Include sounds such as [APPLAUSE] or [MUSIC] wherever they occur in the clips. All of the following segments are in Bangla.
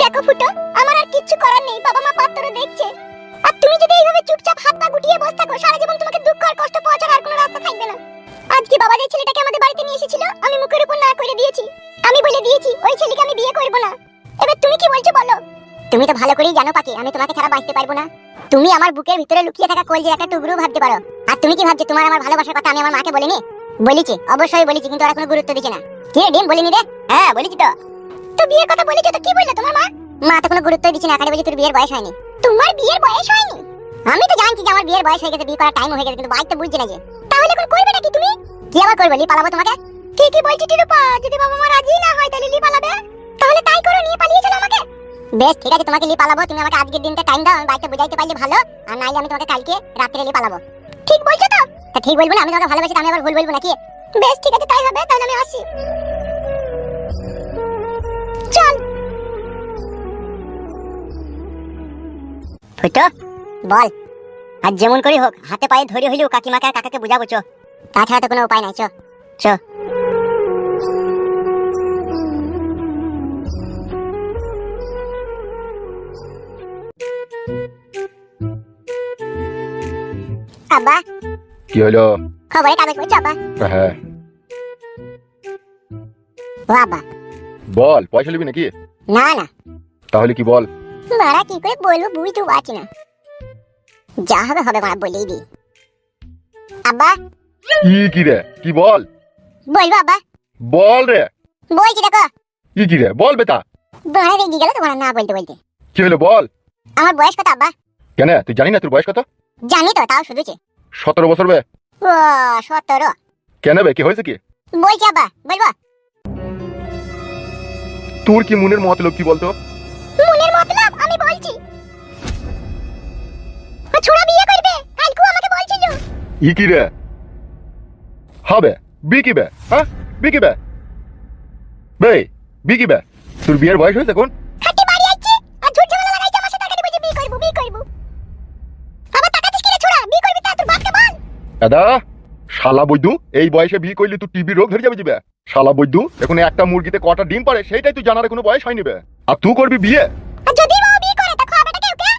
দেখো ফুটো, আমার আর কিচ্ছু করার নেই, বাবা মা পাত্র দেখছে। আর তুমি যদি এইভাবে চুপচাপ হাত পা গুটিয়ে বসে থাকো, সারা জীবন তোমাকে দুঃখ আর কষ্ট পৌঁছার আর কোনো রাস্তা থাকবে না। আজকে বাবা যে ছেলেটাকে আমাদের বাড়িতে নিয়ে এসেছিল, আমি মুখের উপর না করে দিয়েছি। আমি বলে দিয়েছি, ওই ছেলেকে আমি বিয়ে করব না। এবার তুমি কি বলছো বলো? তুমি তো ভালো করেই জানো পাখি আমি তোমাকে ছাড়া বাঁচতে পারব না। তুমি আমার বুকের ভিতরে লুকিয়ে থাকা কলজের একটা টুকরো ভাবতে পারো। আর তুমি কি ভাবছ, তোমার আমার ভালোবাসার কথা আমি আমার মাকে বলিনি? বলেছি, অবশ্যই বলেছি, কিন্তু ওরা কোনো গুরুত্ব দিচ্ছে না। কি ডিম, বলিনি রে? হ্যাঁ বলেছি তো। তো বিয়ের কথা বলেছ, তো কি বলল তোমার মা? মা তো কোনো গুরুত্ব দিচ্ছে না খালি বলছে তোর বিয়ের বয়স হয়নি। তোমার বিয়ের বয়স হয়নি? আমি তো জানছি যে আমার বিয়ের বয়স হয়ে গেছে, বিয়ে করার টাইম হয়ে গেছে, কিন্তু বাইক তো বুঝছি না যে। তাহলে এখন করবে নাকি তুমি? কি আবার করবে? লি পালাবো তোমাকে? কি কি বলছি টিরুপা যদি বাবা মা রাজি না হয়, তাহলে লি পালাবে? তাহলে তাই করো, নিয়ে পালিয়ে চলো আমাকে। বেশ, ঠিক আছে, তোমাকে লি পালাবো। তুমি আমাকে আজকের দিনটা টাইম দাও, আমি বাইকটা বুঝাইতে পারলে ভালো। আর নাইলে আমি তোমাকে কালকে রাত্রে লি পালাবো। ঠিক বলছো তো? তা ঠিক বলব না, আমি তোমাকে ভালোবাসি আমি আবার ভুল বলব নাকি? বেশ, ঠিক আছে, তাই হবে, তাহলে আমি আসি। চল। ফুটো বল আর যেমন করি হোক হাতে পায়ে ধরে হইলেও কাকিমাকে আর কাকাকে বুঝাবো চো। তাছাড়া তো কোনো উপায় নাই চো। চো। আব্বা কি হলো? খবরে কাগজ পড়ছো আব্বা? হ্যাঁ। ও আব্বা বল পয়সা নিবি নাকি? না না। তাহলে কি বল? মারা কি করে বলব বুঝতে পারছি না। যা হবে হবে মারা বলেই দি আব্বা কি কি রে? কি বল? বলব আব্বা। বল রে। বলছি দেখো। কি কি রে? বল বেটা। বাড়া রেগে গেল তোমার না বলতে বলতে। কি হলো বল? আমার বয়স কত আব্বা? কেন তুই জানি না তোর বয়স কত? জানি তো তাও শুধুছে। সতেরো বছর বে ও সতেরো। কেন বে কি হয়েছে কি? বলছি আব্বা বলব। তোর কি মনের মতলব কি বলতো? মনের মতলব? আমি বলছি। ও ছোড়া বিয়ে করবে? কালকে আমাকে বলছিল। ই কি রে? হবে। বি কি বে? হ্যাঁ? বি কি বে? বে বি কি বে? তোর বিয়ের বয়স হয়েছে কোন খাটি বাড়ি আইছে আর ঝুট ঝামেলা লাগাইছে আমার সাথে টাকা বলছে বিয়ে করব বিয়ে করব। আবার টাকা দিস কিরে ছোড়া? বিয়ে করবি তা তোর বাপকে বল। দাদা শালা বৈদু এই বয়সে বিয়ে করলে তুই টিবি রোগ ধরে যাবে যাবে শালা বৈদু এখন একটা মুরগিতে কটা ডিম পারে সেইটাই তুই জানার কোনো বয়স হয়নি বে। আর তুই করবি বিয়ে? আর যদি ও বিয়ে করে তা খাবে টাকা ওকে?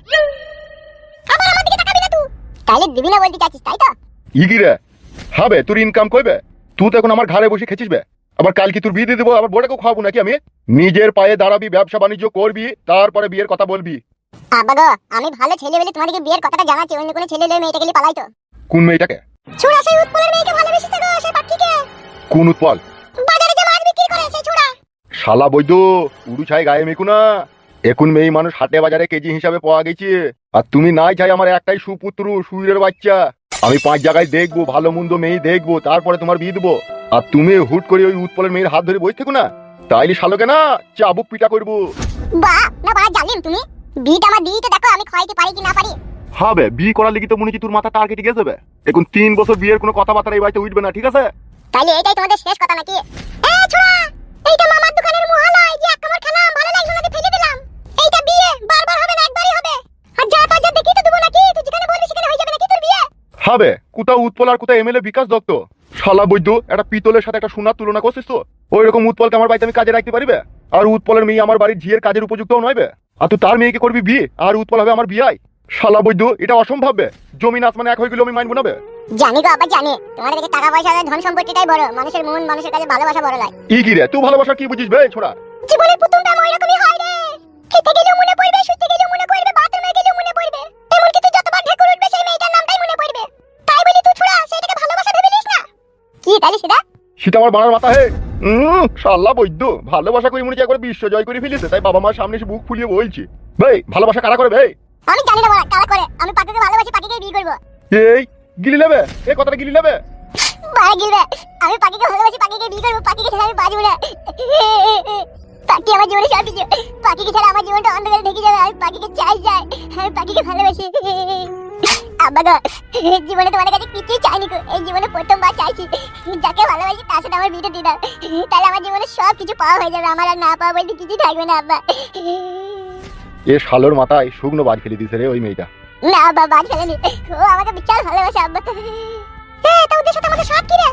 আবার আমার দিকে তাকাবি না তুই। তাহলে দিবি না বলতে চাচ্ছিস তাই তো? হবে তোর ইনকাম কইবে তুই তো এখন আমার ঘরে বসে খেছিস বে। আবার কাল কি তোর বিয়ে দিয়ে দেবো আবার বোর্ডাকে খাওয়াবো নাকি আমি? নিজের পায়ে দাঁড়াবি ব্যবসা বাণিজ্য করবি তারপরে বিয়ের কথা বলবি। আব্বা গো আমি ভালো ছেলে বলে তোমাদেরকে বিয়ের কথাটা জানাচ্ছি অন্য কোনো ছেলে মেয়েটাকে নিয়ে পালাই তো। কোন মেয়েটাকে? ছোড়া সেই উৎপলের মেয়েকে ভালোবেসেছে গো সেই পাখিকে। কোন উৎপল? বাজারে যে মাছ বিক্রি করে সেই ছোড়া শালা বৈদ্য উড়ু ছাই গায়ে মেকু না। এখন মেয়ে মানুষ হাটে বাজারে কেজি হিসাবে পাওয়া গেছে। আর তুমি নাই চাই আমার একটাই সুপুত্র সুইরের বাচ্চা। আমি পাঁচ জায়গায় দেখব ভালো মন্দ মেয়ে দেখব তারপরে তোমার বিয়ে দেবো। আর তুমি হুট করে ওই উৎপলের মেয়ের হাত ধরে বসে থেকো না। তাইলে শালোকে না চাবুক পিটা করব। বা না বা জানলেন তুমি? বিয়েটা আমার দেখো আমি পারি কি না পারি। হবে। বিয়ে করার লিগে তো মনে হচ্ছে তোর মাথা টার্গেটে গেছে বে। এখন তিন বছর বিয়ের কোনো কথাবার্তা এই বাড়িতে উঠবে না ঠিক আছে? তাইলে এটাই তোমাদের শেষ কথা নাকি? এ ছোড়া! এইটা মামার দোকানের মহালয় যে এক কামড় খেলাম ভালো লাগল না ফেলে দিলাম। এইটা বিয়ে বারবার হবে না একবারই হবে। আর যা তা যা দেখি তো দেবো নাকি? তুই যেখানে বলবি সেখানে হয়ে যাবে নাকি তোর বিয়ে? হবে। কোথাও উৎপল আর কোথাও এমএলএ বিকাশ দত্ত। শালা বৈদ্য একটা পিতলের সাথে একটা সোনার তুলনা করছিস তো? ওই রকম উৎপলকে আমার বাড়িতে আমি কাজে রাখতে পারিবে? আর উৎপলের মেয়ে আমার বাড়ির ঝিয়ের কাজের উপযুক্তও নয় বে। আর তুই তার মেয়েকে করবি বিয়ে? আর উৎপল হবে আমার বিয়াই? শালা বৈদ্য এটা অসম্ভব জমিন আসমানে এক হয়ে গেলে আমি মানবো না বে। জানি গো আবার জানি। তোমাদের কাছে টাকা পয়সা আর ধন সম্পত্তিটাই বড়। মানুষের মন মানুষের কাছে ভালোবাসা বড় লাগে ই কি রে? তুই ভালোবাসা কি বুঝিস বে ছোড়া? জীবনের প্রথমটা ওই রকমই হয় রে। খেতে গেলেও মনে পড়বে শুতে গেলেও মনে পড়বে বাথরুমে গেলেও মনে পড়বে। এমনকি তুই যতবার ঢেকুর উঠবে সেই মেয়েটার নামটাই মনে পড়বে। তাই বলি তুই ছোড়া সেটাকে ভালোবাসা ভেবে নিস না। কি তাহলে সেটা? সেটা আমার বানার মাথা হে। উম, শালা বৈদ্য ভালোবাসা করি মনে হচ্ছে একবার বিশ্ব জয় করে ফেলেছে তাই বাবা মার সামনে এসে বুক ফুলিয়ে বলছি। ভাই ভালোবাসা কারা করে ভাই আমি জানি না বড়া কারা করে। আমি পাখিকে ভালোবাসি পাখিকে বিয়ে করব। এই গিলি নেবে? এই কথাটা গিলি নেবে? বাড়া গিলবে। আমি পাখিকে ভালোবাসি পাখিকে বিয়ে করব পাখিকে ছাড়া আমি বাঁচবো না। পাখি আমার জীবনে সব কিছু। পাখিকে ছাড়া আমার জীবনটা অন্ধকারে ঢেকে যাবে। আমি পাখিকে চাই চাই। আমি পাখিকে ভালোবাসি। আব্বা গো জীবনে তোমাদের কাছে কিছুই চাইনি গো। এই জীবনে প্রথমবার চাইছি। যাকে ভালোবাসি তার সাথে আমার বিয়ে দিয়ে দাও। তাহলে আমার জীবনে সব কিছু পাওয়া হয়ে যাবে। আমার আর না পাওয়া বলতে কিছুই থাকবে না আব্বা। এ শালোর মাথায় শুকনো বাজ ফেলে দিছে রে ওই মেয়েটা। না আব্বা বাদ ফেলেনি। ও আমাকে বিশাল ভালোবাসে আব্বা। এ তা ওদের সাথে আমাদের সাথ কি রে?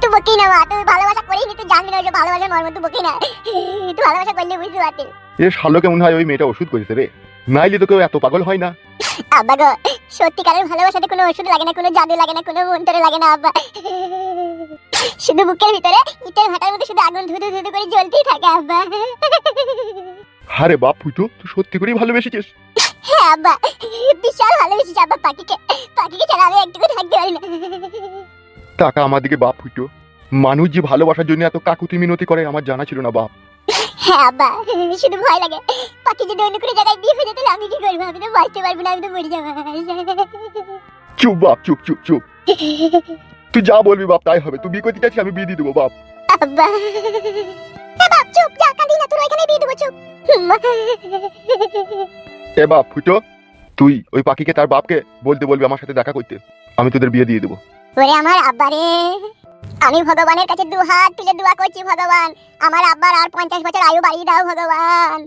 তুই বকি না মা তুই ভালোবাসা করিনি তুই জানবি না যে ভালোবাসার মর্ম তুই বকি না। তুই ভালোবাসা করলে বুঝতে পারতিস এ শালোকে মনে হয় ওই মেয়েটা ওষুধ করেছে রে। নাইলে তো কেউ এত পাগল হয় না। আব্বা গো সত্যিকারের ভালোবাসাতে কোনো ওষুধ লাগে না কোনো জাদু লাগে না কোনো মন্ত্র লাগে না আব্বা। শুধু বুকের ভিতরে ইটের ভাটার মধ্যে শুধু আগুন ধুধু ধুধু করে জ্বলতেই থাকে আব্বা। আরে বাপ ফুটো তুই সত্যি করেই ভালোবেসেছিস। হ্যাঁ আব্বা বিশাল ভালোবেসেছি আব্বা পাখিকে। পাখিকে ছাড়া আমি একটুকু থাকতে পারি না। টাকা আমার দিকে বাপ ফুটো মানুষ যে ভালোবাসার জন্য এত কাকুতি মিনতি করে আমার জানা ছিল না বাপ। হ্যাঁ আব্বা শুধু ভয় লাগে। পাখি যদি অন্য কোনো জায়গায় বিয়ে হয়ে যেত তাহলে আমি কি করব? আমি তো বাঁচতে পারব না আমি তো মরে যাব। চুপ বাপ চুপ চুপ চুপ। তুই যা বলবি বাপ তাই হবে। তুই বিয়ে করতে চাচ্ছি আমি বিয়ে দিয়ে দেবো বাপ। আব্বা। চুপ যা কাঁদিস না তোর ওইখানে বিয়ে দেবো চুপ। এ বাপ ফুটো তুই ওই পাখিকে তার বাপকে বলতে বলবি আমার সাথে দেখা করতে। আমি তোদের বিয়ে দিয়ে দেবো। ওরে আমার আব্বা রে আমি ভগবানের কাছে দু হাত তুলে দোয়া করছি ভগবান। আমার আব্বার আর পঞ্চাশ বছর আয়ু বাড়িয়ে দাও ভগবান।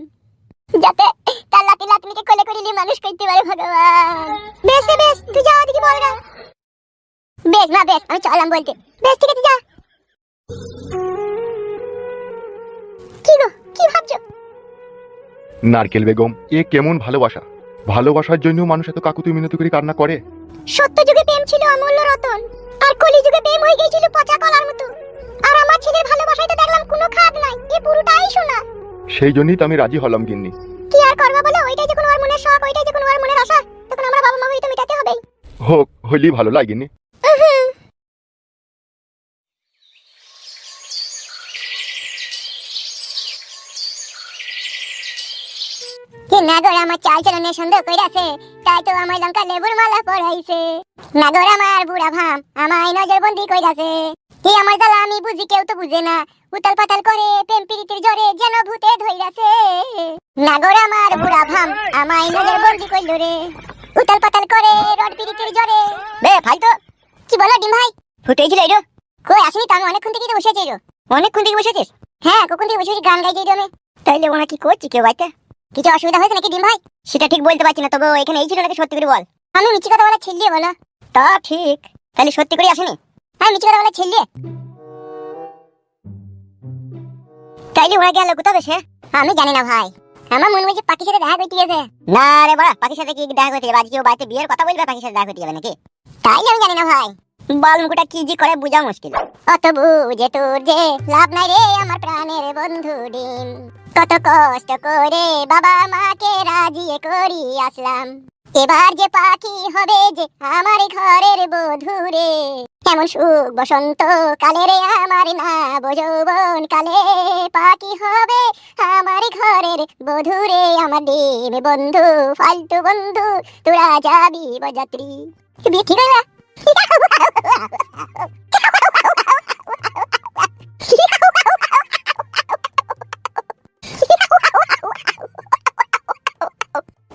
যাতে তার লাতি লাতনিকে কোলে করে নিয়ে মানুষ করতে পারে ভগবান। বেশ রে বেশ তুই যা ওদিকে বল না বেশ না বেশ আমি চললাম বলতে। বেশ ঠিক আছে যা। কি গো? কি ভাবছ? নারকেল বেগম এ কেমন ভালোবাসা? ভালোবাসার জন্য মানুষ এত কাকুতি মিনতি করে কান্না করে? সত্য যুগে প্রেম ছিল অমূল্য রতন আর কলি যুগে প্রেম হয়ে গিয়েছিল পচা কলার মতো। আর আমার ছেলের ভালোবাসায় তো দেখলাম কোনো খাদ নাই এ পুরোটাই শোনা সেই জন্যই তো আমি রাজি হলাম গিন্নি। কি আর করব বলো? ওইটাই যখন ওর মনের শখ ওইটাই যখন ওর মনের আশা তখন আমরা বাবা মা হয়ে তো মেটাতে হবেই। হোক হইলেই ভালো লাগেনি কি নাগর আমার চাল চলনে সন্দেহ কইরাছে তাই তো আমার লঙ্কা লেবুর মালা পরাইছে। নাগর আমার বুড়া ভাম আমায় নজর বন্দি কইরাছে। কি আমার জ্বালা আমি বুঝি কেউ তো বুঝে না উতাল পাতাল করে প্রেম প্রীতির জরে যেন ভূতে ধইরাছে। নাগর আমার বুড়া ভাম আমায় নজর বন্দি কইল রে। উতাল পাতাল করে রড প্রীতির জরে বে ভাই তো কি বলো ডিম ভাই? ফুটেছিল এরো কই আসেনি তো আমি অনেকক্ষণ থেকে তো বসে আছি অনেকক্ষণ থেকে বসে আছিস? হ্যাঁ কখন থেকে বসেছি গান গাইছি আমি। তাইলে ওনা কি করছি কেউ বাইতে? কিছু অসুবিধা হয়েছে নাকি ডিম ভাই সেটা ঠিক বলতে পারছি না তবে এখানে এই ছিল নাকি সত্যি করে বল। আমি মিছি কথা বলা ছেলে বলো। তা ঠিক, তাহলে সত্যি করে আসেনি? হ্যাঁ মিছি কথা বলা ছেলে। তাইলে ওরা গেল কোথাও সে আমি জানি না ভাই। আমার মনে হচ্ছে পাখির সাথে দেখা করতে গেছে। না রে বড়া, পাখির সাথে কি দেখা করতে যাবে আজকে ও বাড়িতে বিয়ের কথা বলবে, পাখির সাথে দেখা করতে যাবে নাকি? তাইলে আমি জানি না ভাই। বল মুকুটা কি জি করে বোঝা মুশকিল। অত বুঝে তোর যে লাভ নাই রে আমার প্রাণের বন্ধু ডিম। কত কষ্ট করে বাবা মাকে রাজিয়ে করি আসলাম। এবার যে পাখি হবে যে আমার ঘরের বধুরে কেমন সুখ বসন্ত কালে রে আমার না যৌবন কালে। পাখি হবে আমার ঘরের বধুরে আমার ডিম বন্ধু, ফালতু বন্ধু, তোরা যাবি বরযাত্রী বিয়ে ঠিক হয়ে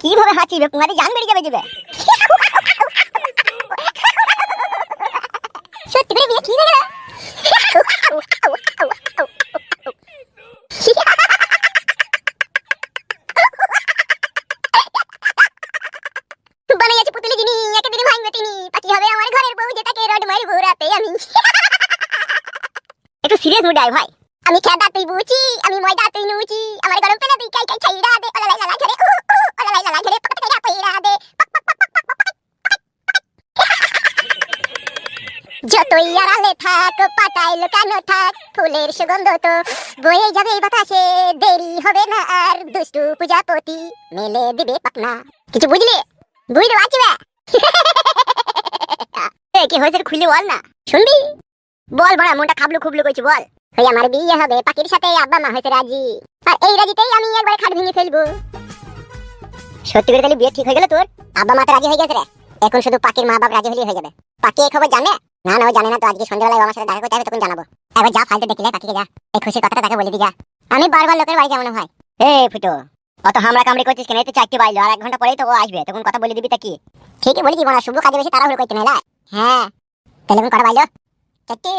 কীভাবে হাঁচি বেকুমারি জান বেরিয়ে যাবে যাবে সত্যি করে বিয়ে ঠিক হয়ে গেল বানাই আছে পুতুলি জিনি একে দিনে ভাঙবে তিনি পাখি হবে আমার ঘরের বউ যেটাকে রড মারি ঘোরাতে আমি। একটু সিরিয়াস মুড আয় ভাই। আমি খেদা তুই বুচি আমি ময়দা তুই নুচি আমার গরম পেলে তুই কাই কাই ছাইরা দে। ওলা লাই লা ঘরে উ উ, ওলা লাই লা ঘরে পকট কইরা পইরা দে। যতই আড়ালে থাক, পাতায় লুকানো থাক, ফুলের সুগন্ধ তো বয়ে যাবে বাতাসে। দেরি হবে না আর দুষ্টু পূজাপতি মেলে দিবে পাকনা কিছু বুঝলি? বুঝতে পারছি [LAUGHS] কি হয়েছে খুলে, বল না। শুনবি? বল বড়া, মনটা খাবলু খুবলু কইছি, বল। ওই আমার বিয়ে হবে, পাখির সাথে আব্বা মা হয়েছে রাজি। আর এই রাজিতেই আমি একবার খাট ভেঙে ফেলব। সত্যি করে তাহলে বিয়ে ঠিক হয়ে গেল তোর? আব্বা মা তো রাজি হয়ে গেছে রে। এখন শুধু পাখির মা বাপ রাজি হলেই হয়ে যাবে। পাখি এই খবর জানে? না না, ও জানে না, তো আজকে সন্ধ্যাবেলায় আমার সাথে দেখা করতে হবে তখন জানাব। একবার যা দেখলে পাখিকে যা। এই খুশির কথাটা তাকে বলে দি, যা। আমি বারবার লোকের বাড়ি যাব না ভাই এ, ফুটো, অত হামরা কামড়ি করছিস কেন? এই তো চারটে বাইলো, আর এক ঘণ্টা পরেই তো ও আসবে। তখন কথা বলে দিবি তা কি? ঠিকই বলেছি বোনা শুভ কাজে বেশি তাড়াহুড়ো করতে না হ্যাঁ। তাহলে কটা বাইলো চারটে।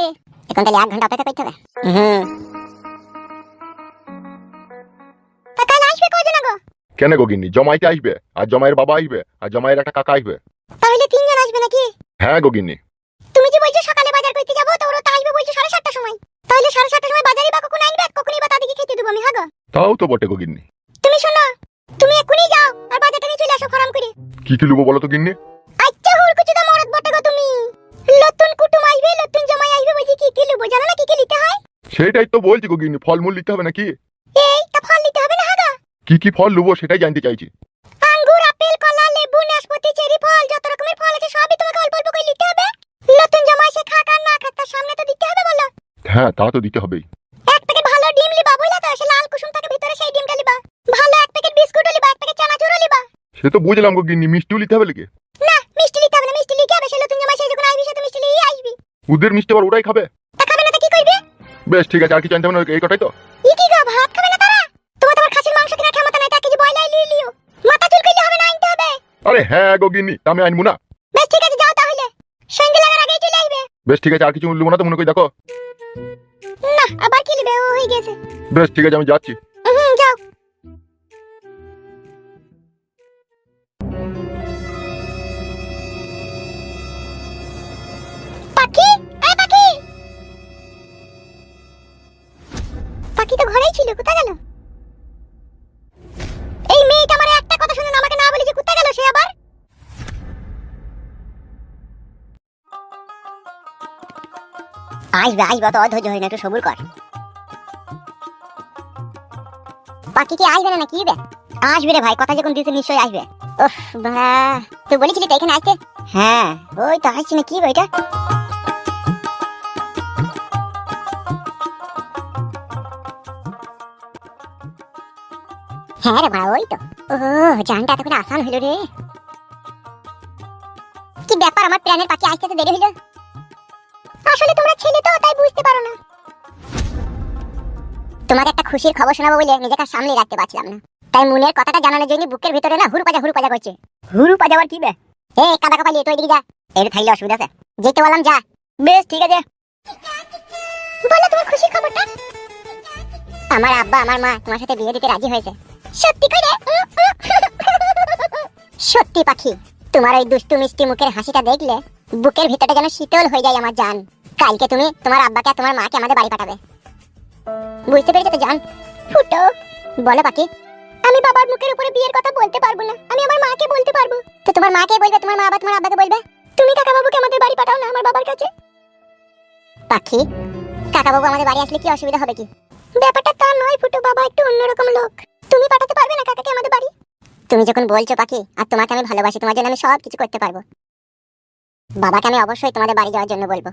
এখন তাহলে এক ঘণ্টা অপেক্ষা করতে হবে। হুম। কাল আসবে কজন গো কেন গো গিন্নি? জমাইতে আসবে আর জমাইয়ের বাবা আসবে আর জমাইয়ের একটা কাকা আসবে। তাহলে তিনজন আসবে নাকি? হ্যাঁ গো গিন্নি। তুমি যে বলছো সকালে বাজার করতে যাব তো ওরা তো আসবে বলছো সাড়ে সাতটার সময়। তাহলে সাড়ে সাতটার সময় বাজারে বা কখন আনবে কখনই বা তাদেরকে খেতে দেবো আমি হাগো তাও তো বটে গো গিন্নি। তুমি শোনো তুমি এক্ষুনি যাও আর বাজারটা নিয়ে চলে আসো ফরাম করে। কি কি লুবো বলো তো গিন্নি? আচ্ছা হুড়কুচুদা মরদ বটে গো নতুন কুটুম আসবে নতুন জামাই আসবে বলছি কি কি লুবো জানো না কি কি নিতে হয়? সেটাই তো বলছি গো গিন্নি ফলমূল নিতে হবে নাকি? এই তা ফল নিতে হবে না হাগা কি কি ফল লুবো সেটাই জানতে চাইছি। আঙ্গুর আপেল কলা লেবু নাশপাতি চেরি ফল যত রকমের ফল আছে সবই তোমাকে অল্প অল্প করে নিতে হবে। নতুন জামাই সে খাক আর না খাক তার সামনে তো দিতে হবে বলো। হ্যাঁ তা তো দিতে হবেই। এক প্যাকেট ভালো ডিম লিবা বুঝলা তো? সে লাল কুসুম থাকে ভিতরে সেই ডিমটা লিবা। ভালো এক প্যাকেট বিস্কুটও লিবা এক প্যাকেট চানাচুরও লিবা। সে তো বুঝলাম গো গিন্নি মিষ্টিও নিতে হবে হবে না মিষ্টি লিখে হবে সে নতুন জামাই সে যখন আসবি সে তো মিষ্টি লিয়ে আসবি ওদের মিষ্টি আবার ওরাই খাবে। তা খাবে না তা কি করবে? বেশ ঠিক আছে আর কিছু জানতে হবে না এই কথাই তো। ই কি গো ভাত খাবে না তারা? তোমার তোমার খাসির মাংস কিনা ক্ষমতা নাই তাকে যে বয়লাই লিয়ে লিও মাথা চুল করলে হবে না আনতে হবে। আরে হ্যাঁ গো গিন্নি আমি আনব না। বেশ ঠিক আছে যাও তাহলে। সঙ্গে লাগার আগেই চলে আসবে। বেশ ঠিক আছে আর কিছু লুবো না তো মনে করি দেখো। না আবার কি লিবে ও হয়ে গেছে। বেশ ঠিক আছে আমি যাচ্ছি। আসবে আসবে অত অধৈর্য হয়ে না, একটু সবুর কর। পাখি কি আসবে না নাকি? বে আসবে রে ভাই, কথা যখন দিতে নিশ্চয়ই আসবে। উফ বাড়া তুই বলেছিলি তো এখানে আসতে? হ্যাঁ। ওই তো আসছি না, কি এটা? হ্যাঁ রে ভাই, ওই তো। ও জানটা এত করে আসান হলো রে। কি ব্যাপার, আমার প্রাণের পাখি আসতে তো দেরি হলো? আসলে তোমরা ছেলে তো তাই বুঝতে পারো না। তোমাকে একটা খুশির খবর শোনাবো বলে নিজেকে সামনে রাখতে পারছিলাম না। তাই মনের কথাটা জানানোর জন্য বুকের ভিতরে না হুরু পাজা হুরু পাজা করছে। হুরু পাজা আবার কি বে? এ কাদা কাপালি তুই এদিকে যা। এর থাইলে অসুবিধা আছে। যেতে বললাম যা। বেশ ঠিক আছে। বলো তোমার খুশির খবরটা। আমার আব্বা আমার মা তোমার সাথে বিয়ে দিতে রাজি হয়েছে। সত্যি করে? সত্যি পাখি তোমার ওই দুষ্টু মিষ্টি মুখের হাসিটা দেখলে বুকের ভিতরটা যেন শীতল হয়ে যায় আমার জান। কালকে তুমি তোমার আব্বাকে আর তোমার মাকে আমাদের বাড়ি পাঠাবে। বুঝতে পেরেছ তো, জান? ফুটো, বলো পাখি। আমি বাবার মুখের উপরে বিয়ের কথা বলতে পারব না। আমি আমার মাকে বলতে পারব। তো তোমার মাকে বলবে, তোমার মা আবার তোমার আব্বাকে বলবে? তুমি কাকা বাবুকে আমাদের বাড়ি পাঠাও না আমার বাবার কাছে? পাখি কাকা বাবু আমাদের বাড়ি আসলে কি অসুবিধা হবে কি? ব্যাপারটা তা নয় ফুটো, বাবা একটু অন্যরকম লোক। তুমি পাঠাতে পারবে না কাকাকে আমাদের বাড়ি? তুমি যখন বলছো পাখি, আর তোমাকে আমি ভালোবাসি, তোমার জন্য আমি সব কিছু করতে পারব। বাবাকে আমি অবশ্যই তোমাদের বাড়ি যাওয়ার জন্য বলব।